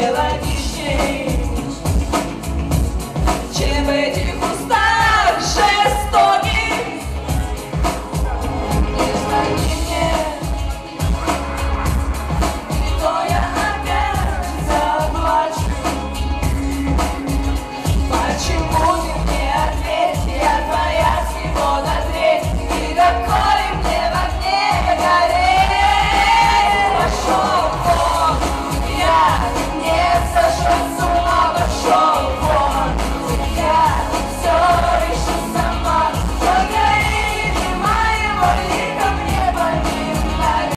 feel like you.